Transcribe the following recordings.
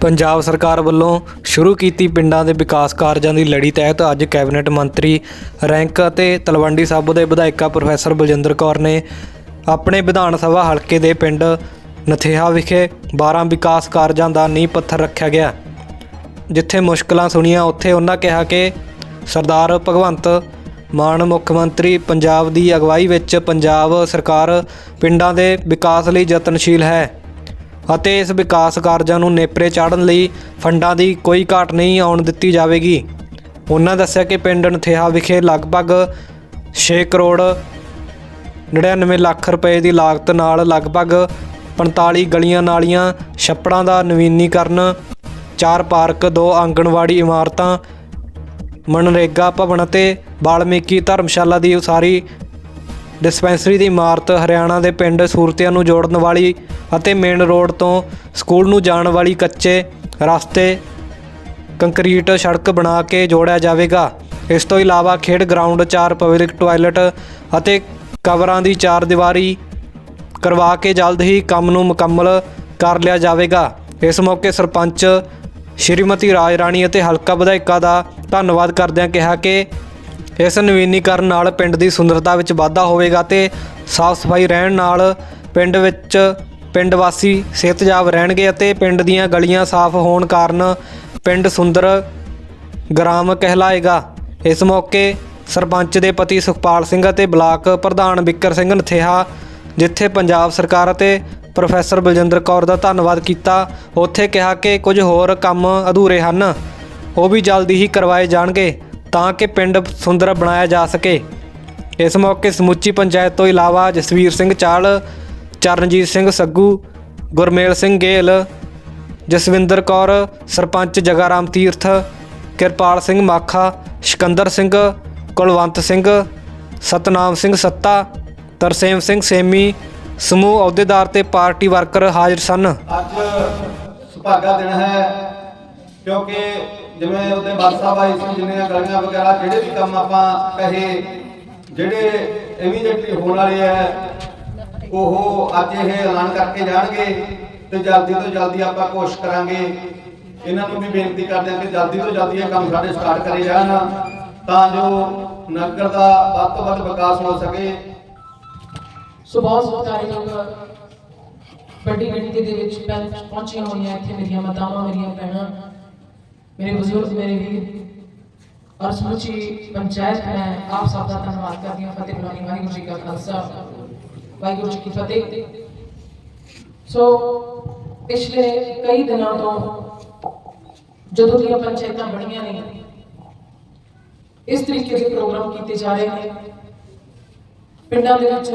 ਪੰਜਾਬ ਸਰਕਾਰ ਵੱਲੋਂ ਸ਼ੁਰੂ ਕੀਤੀ ਪਿੰਡਾਂ ਦੇ ਵਿਕਾਸ ਕਾਰਜਾਂ ਦੀ ਲੜੀ ਤਹਿਤ ਅੱਜ ਕੈਬਨਿਟ ਮੰਤਰੀ ਰੈਂਕ ਅਤੇ ਤਲਵੰਡੀ ਸਾਬੋ ਦੇ ਵਿਧਾਇਕਾ ਪ੍ਰੋਫੈਸਰ ਬਲਜਿੰਦਰ ਕੌਰ ਨੇ ਆਪਣੇ ਵਿਧਾਨ ਸਭਾ ਹਲਕੇ ਦੇ ਪਿੰਡ ਨਥੇਹਾ ਵਿਖੇ 12 ਵਿਕਾਸ ਕਾਰਜਾਂ ਦਾ ਨੀਂਹ ਪੱਥਰ ਰੱਖਿਆ ਗਿਆ। ਜਿੱਥੇ ਮੁਸ਼ਕਲਾਂ ਸੁਣੀਆਂ, ਉੱਥੇ ਉਹਨਾਂ ਕਿਹਾ ਕਿ ਸਰਦਾਰ ਭਗਵੰਤ ਮਾਨ ਮੁੱਖ ਮੰਤਰੀ ਪੰਜਾਬ ਦੀ ਅਗਵਾਈ ਵਿੱਚ ਪੰਜਾਬ ਸਰਕਾਰ ਪਿੰਡਾਂ ਦੇ ਵਿਕਾਸ ਲਈ ਯਤਨਸ਼ੀਲ ਹੈ। ਅਤੇ ਇਸ ਵਿਕਾਸ ਕਾਰਜਾਂ ਨੂੰ ਨੇਪਰੇ ਚਾੜਨ ਲਈ ਫੰਡਾਂ ਦੀ ਕੋਈ ਘਾਟ ਨਹੀਂ ਆਉਣ ਦਿੱਤੀ ਜਾਵੇਗੀ। ਉਹਨਾਂ ਦੱਸਿਆ ਕਿ ਪਿੰਡ ਨਥੇਹਾ ਵਿਖੇ ਲਗਭਗ 6 ਕਰੋੜ 99 ਲੱਖ ਰੁਪਏ ਦੀ ਲਾਗਤ ਨਾਲ ਲਗਭਗ 45 ਗਲੀਆਂ ਨਾਲੀਆਂ, ਛੱਪੜਾਂ ਦਾ ਨਵੀਨੀਕਰਨ, ਚਾਰ ਪਾਰਕ, ਦੋ ਆਂਗਣਵਾੜੀ ਇਮਾਰਤਾਂ, ਮਨਰੇਗਾ ਭਵਨ ਅਤੇ ਬਾਲਮੀਕੀ ਧਰਮਸ਼ਾਲਾ ਦੀ ਉਸਾਰੀ ਡਿਸਪੈਂਸਰੀ ਦੀ ਇਮਾਰਤ ਹਰਿਆਣਾ ਦੇ ਪਿੰਡ ਸੂਰਤਿਆਂ ਨੂੰ ਜੋੜਨ ਵਾਲੀ ਅਤੇ ਮੇਨ ਰੋਡ ਤੋਂ ਸਕੂਲ ਨੂੰ ਜਾਣ ਵਾਲੀ ਕੱਚੇ ਰਸਤੇ ਕੰਕਰੀਟ ਸੜਕ ਬਣਾ ਕੇ ਜੋੜਿਆ ਜਾਵੇਗਾ। ਇਸ ਤੋਂ ਇਲਾਵਾ ਖੇਡ ਗਰਾਊਂਡ, ਚਾਰ ਪਬਲਿਕ ਟਾਇਲਟ ਅਤੇ ਕਵਰਾਂ ਦੀ ਚਾਰ ਦੀਵਾਰੀ ਕਰਵਾ ਕੇ ਜਲਦ ਹੀ ਕੰਮ ਨੂੰ ਮੁਕੰਮਲ ਕਰ ਲਿਆ ਜਾਵੇਗਾ। ਇਸ ਮੌਕੇ ਸਰਪੰਚ ਸ਼੍ਰੀਮਤੀ ਰਾਜ ਰਾਣੀ ਅਤੇ ਹਲਕਾ ਵਿਧਾਇਕਾ ਦਾ ਧੰਨਵਾਦ ਕਰਦਿਆਂ ਕਿਹਾ ਕਿ ਇਸ ਨਵੀਨੀਕਰਨ ਨਾਲ ਪਿੰਡ ਦੀ ਸੁੰਦਰਤਾ ਵਿੱਚ ਵਾਧਾ ਹੋਵੇਗਾ ਤੇ ਸਾਫ਼ ਸਫ਼ਾਈ ਰਹਿਣ ਨਾਲ ਪਿੰਡ ਵਿੱਚ ਪਿੰਡ ਵਾਸੀ ਸਿਹਤਯਾਬ ਰਹਿਣਗੇ ਅਤੇ ਪਿੰਡ ਦੀਆਂ ਗਲੀਆਂ ਸਾਫ਼ ਹੋਣ ਕਾਰਨ ਪਿੰਡ ਸੁੰਦਰ ਗ੍ਰਾਮ ਕਹਿਲਾਏਗਾ। ਇਸ ਮੌਕੇ ਸਰਪੰਚ ਦੇ ਪਤੀ ਸੁਖਪਾਲ ਸਿੰਘ ਅਤੇ ਬਲਾਕ ਪ੍ਰਧਾਨ ਬਿੱਕਰ ਸਿੰਘ ਨਥੇਹਾ, ਜਿੱਥੇ ਪੰਜਾਬ ਸਰਕਾਰ ਅਤੇ ਪ੍ਰੋਫੈਸਰ ਬਲਜਿੰਦਰ ਕੌਰ ਦਾ ਧੰਨਵਾਦ ਕੀਤਾ, ਉੱਥੇ ਕਿਹਾ ਕਿ ਕੁਝ ਹੋਰ ਕੰਮ ਅਧੂਰੇ ਹਨ। ਉਹ ਵੀ ਜਲਦੀ ਹੀ ਕਰਵਾਏ ਜਾਣਗੇ। ਤਾਂ ਕਿ ਪਿੰਡ ਸੁੰਦਰ ਬਣਾਇਆ ਜਾ ਸਕੇ। ਇਸ ਮੌਕੇ ਸਮੁੱਚੀ ਪੰਚਾਇਤ ਤੋਂ ਇਲਾਵਾ ਜਸਵੀਰ ਸਿੰਘ ਚਾਲ, ਚਰਨਜੀਤ ਸਿੰਘ ਸੱਗੂ, ਗੁਰਮੇਲ ਸਿੰਘ ਗੇਲ, ਜਸਵਿੰਦਰ ਕੌਰ, ਸਰਪੰਚ ਜਗਾਰਾਮ ਤੀਰਥ, ਕਿਰਪਾਲ ਸਿੰਘ ਮਾਖਾ, ਸਿਕੰਦਰ ਸਿੰਘ, ਕੁਲਵੰਤ ਸਿੰਘ, ਸਤਨਾਮ ਸਿੰਘ ਸੱਤਾ, ਤਰਸੇਮ ਸਿੰਘ ਸੇਮੀ, ਸਮੂਹ ਅਹੁਦੇਦਾਰ ਤੇ ਪਾਰਟੀ ਵਰਕਰ ਹਾਜ਼ਰ ਸਨ। ਅੱਜ ਸੁਭਾਗਾ ਦਿਨ ਹੈ ਕਿਉਂਕਿ ਜਿਵੇਂ ਉਹਦੇ ਬਾਦਸ਼ਾਹ ਆਈ ਸੀ, ਜਿੰਨੀਆਂ ਗਲੀਆਂ ਵਗੈਰਾ, ਜਿਹੜੇ ਵੀ ਕੰਮ ਆਪਾਂ ਕਹੇ, ਜਿਹੜੇ ਇਮੀਡੀਏਟਲੀ ਹੋਣ ਵਾਲੇ ਹੈ ਉਹ ਅੱਜ ਇਹ ਐਲਾਨ ਕਰਕੇ ਜਾਣਗੇ ਤੇ ਜਲਦੀ ਤੋਂ ਜਲਦੀ ਆਪਾਂ ਕੋਸ਼ਿਸ਼ ਕਰਾਂਗੇ। ਇਹਨਾਂ ਨੂੰ ਵੀ ਬੇਨਤੀ ਕਰਦੇ ਹਾਂ ਕਿ ਜਲਦੀ ਤੋਂ ਜਲਦੀ ਇਹ ਕੰਮ ਸਾਡੇ ਸਟਾਰਟ ਕਰੇ ਜਾਣ, ਤਾਂ ਜੋ ਨਗਰ ਦਾ ਵੱਧ ਤੋਂ ਵੱਧ ਵਿਕਾਸ ਹੋ ਸਕੇ। ਸੋ ਸਤਿਕਾਰੀ ਲੋਕ ਵੱਡੀ ਗਿਣਤੀ ਦੇ ਵਿੱਚ ਪਹੁੰਚੀਆਂ ਹੋਈਆਂ ਇੱਥੇ ਮੇਰੀਆਂ ਮਾਤਾਵਾਂ, ਮੇਰੀਆਂ ਭੈਣਾਂ। ਮੇਰੇ ਬਜ਼ੁਰਗ, ਮੇਰੇ ਵੀਰ, ਔਰ ਸਮੁੱਚੀ ਪੰਚਾਇਤ, ਮੈਂ ਆਪ ਸਭ ਦਾ ਧੰਨਵਾਦ ਕਰਦੀ ਹਾਂ, ਫਤਿਹ ਬੁਲਾਣੀ ਵਾਹਿਗੁਰੂ ਜੀ ਕਾ ਵਾਹਿਗੁਰੂ ਜੀ ਕੀ ਫਤਿਹ। ਸੋ ਪਿਛਲੇ ਕਈ ਦਿਨਾਂ ਤੋਂ ਜਦੋਂ ਦੀਆਂ ਪੰਚਾਇਤਾਂ ਬਣੀਆਂ ਨੇ, ਇਸ ਤਰੀਕੇ ਦੇ ਪ੍ਰੋਗਰਾਮ ਕੀਤੇ ਜਾ ਰਹੇ ਨੇ। ਪਿੰਡਾਂ ਦੇ ਵਿੱਚ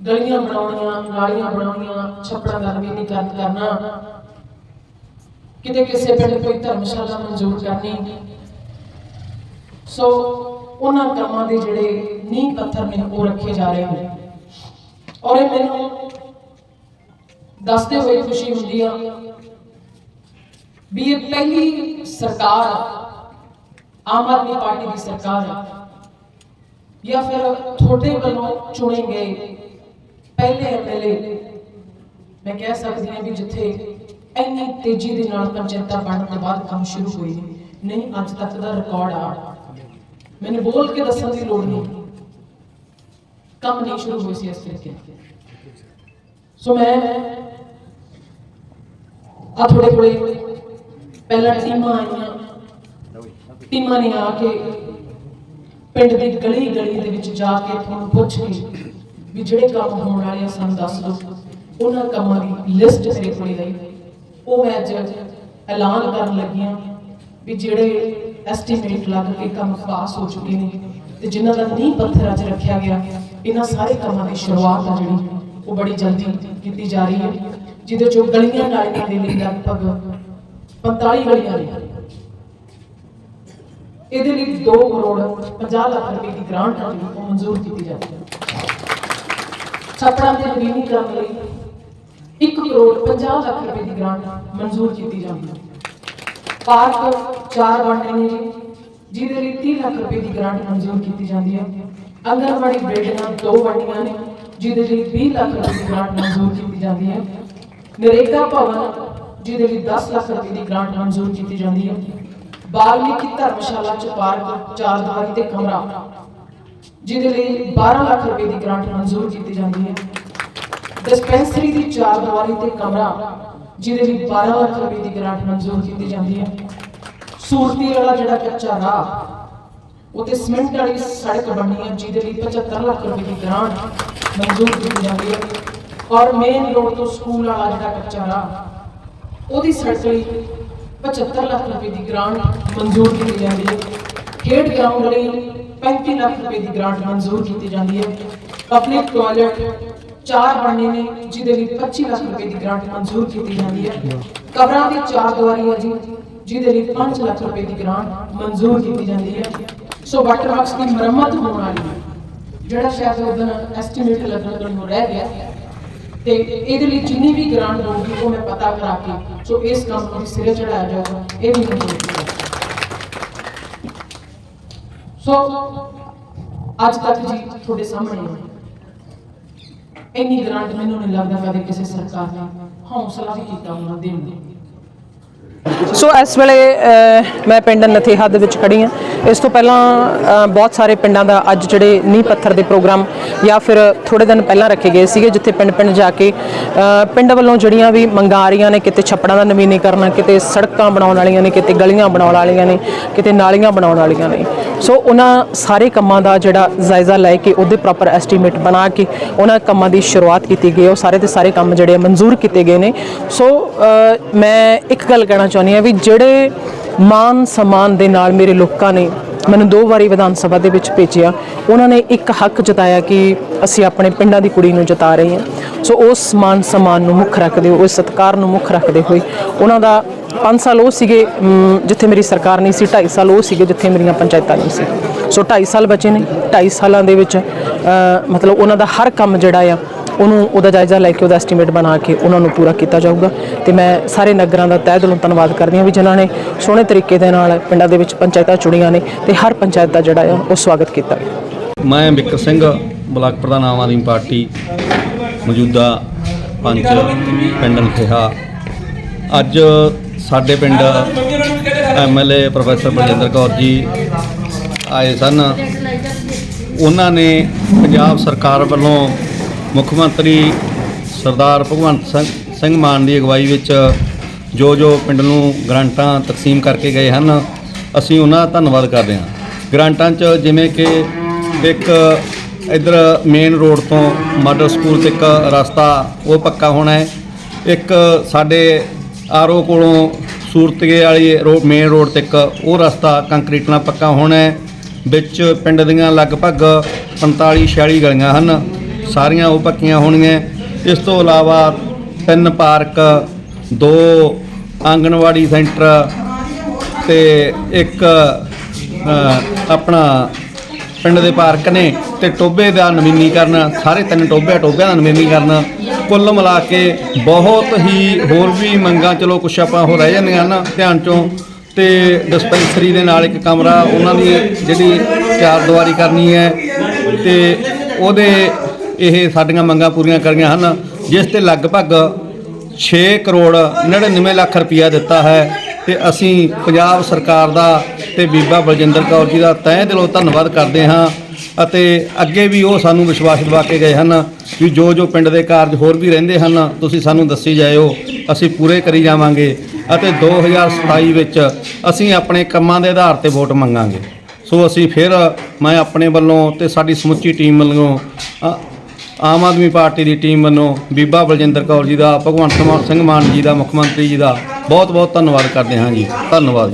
ਗਲੀਆਂ ਬਣਾਉਣੀਆਂ, ਨਾਲੀਆਂ ਬਣਾਉਣੀਆਂ, ਛੱਪੜਾਂ ਦਾ ਨਵੀਨੀਕਰਨ ਕਰਨਾ ਕਿਤੇ ਕਿਸੇ ਪਿੰਡ ਕੋਈ ਧਰਮਸ਼ਾਲਾ ਮਨਜ਼ੂਰ ਕਰਨੀ। ਸੋ ਉਹਨਾਂ ਕੰਮਾਂ ਦੇ ਜਿਹੜੇ ਨੀਂਹ ਪੱਥਰ ਨੇ ਉਹ ਰੱਖੇ ਜਾ ਰਹੇ ਨੇ। ਔਰ ਇਹ ਮੈਨੂੰ ਦੱਸਦੇ ਹੋਏ ਖੁਸ਼ੀ ਹੁੰਦੀ ਆ ਵੀ ਇਹ ਪਹਿਲੀ ਸਰਕਾਰ ਆਮ ਆਦਮੀ ਪਾਰਟੀ ਦੀ ਸਰਕਾਰ ਹੈ ਜਾਂ ਫਿਰ ਤੁਹਾਡੇ ਵੱਲੋਂ ਚੁਣੇ ਗਏ ਪਹਿਲੇ ਐਮਐਲਏ ਮੈਂ ਕਹਿ ਸਕਦੀ ਹਾਂ ਵੀ ਜਿੱਥੇ ਇੰਨੀ ਤੇਜ਼ੀ ਦੇ ਨਾਲ ਪੰਚਾਇਤਾਂ ਬਣਨ ਤੋਂ ਬਾਅਦ ਕੰਮ ਸ਼ੁਰੂ ਹੋਏ। ਨਹੀਂ, ਅੱਜ ਤੱਕ ਦਾ ਰਿਕਾਰਡ ਆ। ਮੈਨੂੰ ਬੋਲ ਕੇ ਦੱਸਣ ਦੀ ਲੋੜ ਨਹੀਂ। ਕੰਮ ਨਹੀਂ ਸ਼ੁਰੂ ਹੋਏ ਸੀ ਇਸ ਤਰੀਕੇ ਸੋ ਮੈਂ ਆ ਥੋੜੇ ਥੋੜੇ ਪਹਿਲਾਂ ਟੀਮਾਂ ਆਈਆਂ। ਟੀਮਾਂ ਨੇ ਆ ਕੇ ਪਿੰਡ ਦੀ ਗਲੀ ਗਲੀ ਦੇ ਵਿੱਚ ਜਾ ਕੇ ਤੁਹਾਨੂੰ ਪੁੱਛ ਕੇ ਵੀ ਜਿਹੜੇ ਕੰਮ ਹੋਣ ਵਾਲੇ ਆ, ਸਾਨੂੰ ਦੱਸ ਦਿਓ। ਉਹਨਾਂ ਕੰਮਾਂ ਦੀ ਲਿਸਟ ਮੇਰੇ ਕੋਲ ਆਈ। ਉਹ ਮੈਂ ਅੱਜ ਐਲਾਨ ਕਰਨ ਲੱਗੀ ਹਾਂ ਵੀ ਜਿਹੜੇ ਐਸਟੀਮੇਟ ਲੱਗ ਕੇ ਕੰਮ ਪਾਸ ਹੋ ਚੁੱਕੇ ਨੇ ਤੇ ਜਿਨ੍ਹਾਂ ਦਾ ਨੀਂਹ ਪੱਥਰ ਅੱਜ ਰੱਖਿਆ ਗਿਆ, ਇਹਨਾਂ ਸਾਰੇ ਕੰਮਾਂ ਦੀ ਸ਼ੁਰੂਆਤ ਆ ਜਿਹੜੀ, ਉਹ ਬੜੀ ਜਲਦੀ ਕੀਤੀ ਜਾ ਰਹੀ ਹੈ, ਜਿਹਦੇ ਚੋਂ ਗਲੀਆਂ ਨਾਲੀਆਂ ਦੇ ਲਈ ਲਗਭਗ 45 ਗਲੀਆਂ ਨੇ। ਇਹਦੇ ਲਈ 2 ਕਰੋੜ 50 ਲੱਖ ਰੁਪਏ ਦੀ ਗ੍ਰਾਂਟ ਉਹ ਮਨਜ਼ੂਰ ਕੀਤੀ ਜਾਂਦੀ ਹੈ। ਛੱਪੜਾਂ ਦੇ ਨਵੀਨੀਕਰਨ ਲਈ 1 ਕਰੋੜ 50 ਲੱਖ ਰੁਪਏ ਦੀ ਗ੍ਰਾਂਟ ਮਨਜ਼ੂਰ ਕੀਤੀ ਜਾਂਦੀ ਹੈ। ਪਾਰਕ ਚਾਰ ਵੰਡੇ ਨੇ, ਜਿਹਦੇ ਲਈ 30 ਲੱਖ ਰੁਪਏ ਦੀ ਗ੍ਰਾਂਟ ਮਨਜ਼ੂਰ ਕੀਤੀ ਜਾਂਦੀ ਹੈ। ਆਂਗਣਵਾੜੀ ਬਿਲਡਿੰਗਾਂ ਦੋ ਵੰਡੀਆਂ ਨੇ, ਜਿਹਦੇ ਲਈ 20 ਲੱਖ ਰੁਪਏ ਦੀ ਗ੍ਰਾਂਟ ਮਨਜ਼ੂਰ ਕੀਤੀ ਜਾਂਦੀ ਹੈ। ਨਰੇਗਾ ਭਵਨ, ਜਿਹਦੇ ਲਈ 10 ਲੱਖ ਰੁਪਏ ਦੀ ਗ੍ਰਾਂਟ ਮਨਜ਼ੂਰ ਕੀਤੀ ਜਾਂਦੀ ਹੈ। ਬਾਲਮੀਕੀ ਧਰਮਸ਼ਾਲਾ ਚ ਪਾਰਕ, ਚਾਰ ਦੀਵਾਰੀ ਤੇ ਕਮਰਾ, ਜਿਹਦੇ ਲਈ 12 ਲੱਖ ਰੁਪਏ ਦੀ ਗ੍ਰਾਂਟ ਮਨਜ਼ੂਰ ਕੀਤੀ ਜਾਂਦੀ ਹੈ। ਡਿਸਪੈਂਸਰੀ ਦੀ ਚਾਰ ਦੀਵਾਰੀ ਤੇ ਕਮਰਾ, ਜਿਹਦੇ ਲਈ 12 ਲੱਖ ਰੁਪਏ ਦੀ ਗ੍ਰਾਂਟ ਮਨਜ਼ੂਰ ਕੀਤੀ ਜਾਂਦੀ ਹੈ। ਸੂਰਤੀ ਵਾਲਾ ਜਿਹੜਾ ਕੱਚਾ ਰਾਹ ਉਤੇ ਸਿਮੈਂਟ ਵਾਲੀ ਸੜਕ ਬਣਨੀ ਹੈ, ਜਿਹਦੇ ਲਈ 75 ਲੱਖ ਰੁਪਏ ਦੀ ਗ੍ਰਾਂਟ ਮਨਜ਼ੂਰ ਕੀਤੀ ਜਾਂਦੀ ਹੈ। ਔਰ ਮੇਨ ਰੋਡ ਤੋਂ ਸਕੂਲ ਵਾਲਾ ਜਿਹੜਾ ਕੱਚਾ ਰਾਹ, ਉਹਦੀ ਸੜਕ ਲਈ 75 ਲੱਖ ਰੁਪਏ ਦੀ ਗ੍ਰਾਂਟ ਮਨਜ਼ੂਰ ਕੀਤੀ ਜਾਂਦੀ ਹੈ। ਖੇਡ ਗਰਾਊਂਡ ਲਈ 35 ਲੱਖ ਰੁਪਏ ਦੀ ਗ੍ਰਾਂਟ ਮਨਜ਼ੂਰ ਕੀਤੀ ਜਾਂਦੀ ਹੈ। ਪਬਲਿਕ ਟਾਇਲਟ ਚਾਰ ਬਣਨੇ ਨੇ, ਜਿਹਦੇ ਲਈ 25 ਲੱਖ ਰੁਪਏ ਦੀ ਗ੍ਰਾਂਟ ਮਨਜ਼ੂਰ ਕੀਤੀ ਜਾਂਦੀ ਹੈ। ਕਬਰਾਂ ਦੀ ਚਾਰ ਦੀਵਾਰੀ ਹੈ ਜੀ, ਜਿਹਦੇ ਲਈ 5 ਲੱਖ ਰੁਪਏ ਦੀ ਗ੍ਰਾਂਟ ਮਨਜ਼ੂਰ ਕੀਤੀ ਜਾਂਦੀ ਹੈ। ਸੋ ਵਾਟਰ ਵਰਕਸ ਦੀ ਮੁਰੰਮਤ ਹੋਣ ਵਾਲੀ ਹੈ, ਜਿਹੜਾ ਸ਼ਾਇਦ ਉਹਦਾ ਐਸਟੀਮੇਟ ਲੱਗਣ ਨੂੰ ਰਹਿ ਗਿਆ। ਤੇ ਇਹਦੇ ਲਈ ਜਿੰਨੀ ਵੀ ਗ੍ਰਾਂਟ ਹੋਊਗੀ, ਉਹ ਮੈਂ ਪਤਾ ਕਰਾ ਕੇ, ਸੋ ਇਸ ਕੰਮ ਨੂੰ ਵੀ ਸਿਰੇ ਚੜਾਇਆ ਜਾਊਗਾ, ਇਹ ਵੀ ਸੋ, ਅੱਜ ਤੱਕ ਜੀ ਤੁਹਾਡੇ ਸਾਹਮਣੇ ਇੰਨੀ ਗ੍ਰਾਂਟ ਮੈਨੂੰ ਨਹੀਂ ਲੱਗਦਾ ਕਦੇ ਕਿਸੇ ਸਰਕਾਰ ਨੇ ਹੌਸਲਾ ਵੀ ਕੀਤਾ ਹੋਣਾ ਦੇਣ ਦੀ ਸੋ ਇਸ ਵੇਲੇ ਮੈਂ ਪਿੰਡ ਨਥੇਹਾ ਦੇ ਵਿੱਚ ਖੜੀ ਹਾਂ। ਇਸ ਤੋਂ ਪਹਿਲਾਂ ਬਹੁਤ ਸਾਰੇ ਪਿੰਡਾਂ ਦਾ ਅੱਜ ਜਿਹੜੇ ਨੀਂਹ ਪੱਥਰ ਦੇ ਪ੍ਰੋਗਰਾਮ ਜਾਂ ਫਿਰ ਥੋੜੇ ਦਿਨ ਪਹਿਲਾਂ ਰੱਖੇ ਗਏ ਸੀਗੇ ਜਿੱਥੇ ਪਿੰਡ-ਪਿੰਡ ਜਾ ਕੇ ਅ, ਪਿੰਡ ਵੱਲੋਂ ਜਿਹੜੀਆਂ ਵੀ ਮੰਗਾਂ ਰਹੀਆਂ ਨੇ ਕਿਤੇ ਛੱਪੜਾਂ ਦਾ ਨਵੀਨੀਕਰਨ ਕਿਤੇ ਸੜਕਾਂ ਬਣਾਉਣ ਵਾਲੀਆਂ ਨੇ ਕਿਤੇ ਗਲੀਆਂ ਬਣਾਉਣ ਵਾਲੀਆਂ ਨੇ ਕਿਤੇ ਨਾਲੀਆਂ ਬਣਾਉਣ ਵਾਲੀਆਂ ਨੇ ਸੋ ਉਹਨਾਂ ਸਾਰੇ ਕੰਮਾਂ ਦਾ ਜਿਹੜਾ ਜਾਇਜ਼ਾ ਲੈ ਕੇ ਉਹਦੇ ਪ੍ਰੋਪਰ ਐਸਟੀਮੇਟ ਬਣਾ ਕੇ ਉਹਨਾਂ ਕੰਮਾਂ ਦੀ ਸ਼ੁਰੂਆਤ ਕੀਤੀ ਗਈ ਉਹ ਸਾਰੇ ਦੇ ਸਾਰੇ ਕੰਮ ਜਿਹੜੇ ਆ ਮਨਜ਼ੂਰ ਕੀਤੇ ਗਏ ਨੇ। ਸੋ ਮੈਂ ਇੱਕ ਗੱਲ ਕਹਿਣਾ ਚਾਹੁੰਦੀ ਹਾਂ ਵੀ ਜਿਹੜੇ ਮਾਨ ਸਨਮਾਨ ਦੇ ਨਾਲ ਮੇਰੇ ਲੋਕਾਂ ਨੇ ਮੈਨੂੰ ਦੋ ਵਾਰੀ ਵਿਧਾਨ ਸਭਾ ਦੇ ਵਿੱਚ ਭੇਜਿਆ। ਉਹਨਾਂ ਨੇ ਇੱਕ ਹੱਕ ਜਤਾਇਆ ਕਿ ਅਸੀਂ ਆਪਣੇ ਪਿੰਡਾਂ ਦੀ ਕੁੜੀ ਨੂੰ ਜਤਾ ਰਹੇ ਹਾਂ। ਸੋ ਉਸ ਮਾਨ ਸਮਾਨ ਨੂੰ ਮੁੱਖ ਰੱਖਦੇ ਹੋਏ, ਉਸ ਸਤਿਕਾਰ ਨੂੰ ਮੁੱਖ ਰੱਖਦੇ ਹੋਏ ਉਹਨਾਂ ਦਾ 5 ਸਾਲ ਉਹ ਸੀਗੇ ਜਿੱਥੇ ਮੇਰੀ ਸਰਕਾਰ ਨਹੀਂ ਸੀ 2.5 ਸਾਲ ਉਹ ਸੀਗੇ ਜਿੱਥੇ ਮੇਰੀਆਂ ਪੰਚਾਇਤਾਂ ਨਹੀਂ ਸੀ। ਸੋ 2.5 ਸਾਲ ਬਚੇ ਨੇ 2.5 ਸਾਲਾਂ ਦੇ ਵਿੱਚ ਮਤਲਬ ਉਹਨਾਂ ਦਾ ਹਰ ਕੰਮ ਜਿਹੜਾ ਆ ਉਹਨੂੰ ਉਹਦਾ ਜਾਇਜ਼ਾ ਲੈ ਕੇ ਉਹਦਾ ਐਸਟੀਮੇਟ ਬਣਾ ਕੇ ਉਹਨਾਂ ਨੂੰ ਪੂਰਾ ਕੀਤਾ ਜਾਊਗਾ। ਤੇ ਮੈਂ ਸਾਰੇ ਨਗਰਾਂ ਦਾ ਤਹਿ ਦਿਲੋਂ ਧੰਨਵਾਦ ਕਰਦੀ ਹਾਂ ਵੀ ਜਿਨ੍ਹਾਂ ਨੇ ਸੋਹਣੇ ਤਰੀਕੇ ਦੇ ਨਾਲ ਪਿੰਡਾਂ ਦੇ ਵਿੱਚ ਪੰਚਾਇਤਾਂ ਚੁਣੀਆਂ ਨੇ ਤੇ ਹਰ ਪੰਚਾਇਤ ਦਾ ਜਿਹੜਾ ਆ ਉਹ ਸਵਾਗਤ ਕੀਤਾ। ਮੈਂ ਬਿੱਕਰ ਸਿੰਘ, ਬਲਾਕ ਪ੍ਰਧਾਨ ਆਮ ਆਦਮੀ ਪਾਰਟੀ, ਮੌਜੂਦਾ ਪੰਚ ਪਿੰਡ ਨਥੇਹਾ ਅੱਜ ਸਾਡੇ ਪਿੰਡ ਐਮਐਲਏ ਪ੍ਰੋਫੈਸਰ ਬਲਜਿੰਦਰ ਕੌਰ ਜੀ ਆਏ ਸਨ। ਉਹਨਾਂ ਨੇ ਪੰਜਾਬ ਸਰਕਾਰ ਵੱਲੋਂ ਮੁੱਖ ਮੰਤਰੀ ਸਰਦਾਰ ਭਗਵੰਤ ਸਿੰਘ- ਮਾਨ ਦੀ ਅਗਵਾਈ ਵਿੱਚ ਜੋ ਜੋ ਪਿੰਡ ਨੂੰ ਗ੍ਰਾਂਟਾਂ ਤਕਸੀਮ ਕਰਕੇ ਗਏ ਹਨ, ਅਸੀਂ ਉਹਨਾਂ ਦਾ ਧੰਨਵਾਦ ਕਰਦੇ ਹਾਂ। ਗ੍ਰਾਂਟਾਂ 'ਚ ਜਿਵੇਂ ਕਿ ਇੱਕ ਇਧਰ ਮੇਨ ਰੋਡ ਤੋਂ ਮਾਡਲ ਸਕੂਲ ਤੱਕ ਰਸਤਾ ਉਹ ਪੱਕਾ ਹੋਣਾ ਹੈ। ਇੱਕ ਸਾਡੇ ਆਰਓ ਕੋਲੋਂ ਸੂਰਤਗੇ ਵਾਲੀ ਰੋਡ ਮੇਨ ਰੋਡ ਤੱਕ ਉਹ ਰਸਤਾ ਕੰਕਰੀਟ ਨਾਲ ਪੱਕਾ ਹੋਣਾ ਹੈ। ਵਿੱਚ ਪਿੰਡ ਦੀਆਂ ਲਗਭਗ 45 46 ਗਲੀਆਂ ਹਨ। ਸਾਰੀਆਂ ਉਹ ਪੱਕੀਆਂ ਹੋਣਗੀਆਂ। ਇਸ ਤੋਂ ਇਲਾਵਾ ਤਿੰਨ ਪਾਰਕ, ਦੋ ਆਂਗਣਵਾੜੀ ਸੈਂਟਰ ਤੇ ਇੱਕ ਆਪਣਾ ਪਿੰਡ ਦੇ ਪਾਰਕ ਨੇ ਤੇ ਟੋਬੇ ਦਾ ਨਵੀਨੀਕਰਨ, ਸਾਰੇ ਤਿੰਨ ਟੋਬੇ ਟੋਬਿਆਂ ਦਾ ਨਵੀਨੀਕਰਨ ਕੁੱਲ ਮਿਲਾ ਕੇ ਬਹੁਤ ਹੀ ਹੋਰ ਵੀ ਮੰਗਾਂ, ਚਲੋ ਕੁਛ ਆਪਾਂ ਹੋ ਰਹਿ ਜਾਂਦੀਆਂ ਹਨ ਧਿਆਨ ਚੋਂ। ਤੇ ਡਿਸਪੈਂਸਰੀ ਦੇ ਨਾਲ ਇੱਕ ਕਮਰਾ, ਉਹਨਾਂ ਦੀ ਜਿਹੜੀ ਚਾਰ ਦੀਵਾਰੀ ਕਰਨੀ ਹੈ ਤੇ ਉਹਦੇ ਇਹ ਸਾਡੀਆਂ ਮੰਗਾਂ ਪੂਰੀਆਂ ਕਰੀਆਂ ਹਨ, ਜਿਸ ਤੇ ਲਗਭਗ 6 ਕਰੋੜ 99 ਲੱਖ ਰੁਪਇਆ ਦਿੱਤਾ ਹੈ ਤੇ ਅਸੀਂ ਪੰਜਾਬ ਸਰਕਾਰ ਦਾ ਤੇ ਬੀਬਾ ਬਲਜਿੰਦਰ ਕੌਰ ਜੀ ਦਾ ਤਹਿ ਦਿਲੋਂ ਧੰਨਵਾਦ ਕਰਦੇ ਹਾਂ ਅਤੇ ਅੱਗੇ ਵੀ ਉਹ ਸਾਨੂੰ ਵਿਸ਼ਵਾਸ ਦਿਵਾ ਕੇ ਗਏ ਹਨ ਵੀ ਜੋ ਜੋ ਪਿੰਡ ਦੇ ਕਾਰਜ ਹੋਰ ਵੀ ਰਹਿੰਦੇ ਹਨ, ਤੁਸੀਂ ਸਾਨੂੰ ਦੱਸੀ ਜਾਇਓ, ਅਸੀਂ ਪੂਰੇ ਕਰੀ ਜਾਵਾਂਗੇ ਅਤੇ 2027 ਵਿੱਚ ਅਸੀਂ ਆਪਣੇ ਕੰਮਾਂ ਦੇ ਆਧਾਰ ਤੇ ਵੋਟ ਮੰਗਾਂਗੇ। ਸੋ ਅਸੀਂ ਫਿਰ ਮੈਂ ਆਪਣੇ ਵੱਲੋਂ ਤੇ ਸਾਡੀ ਸਮੁੱਚੀ ਟੀਮ ਵੱਲੋਂ ਆਮ ਆਦਮੀ ਪਾਰਟੀ ਦੀ ਟੀਮ ਵੱਲੋਂ ਬੀਬਾ ਬਲਜਿੰਦਰ ਕੌਰ ਜੀ ਦਾ, ਭਗਵੰਤ ਮਾਨ ਸਿੰਘ ਮਾਨ ਜੀ ਦਾ, ਮੁੱਖ ਮੰਤਰੀ ਜੀ ਦਾ ਬਹੁਤ ਬਹੁਤ ਧੰਨਵਾਦ ਕਰਦੇ ਹਾਂ ਜੀ। ਧੰਨਵਾਦ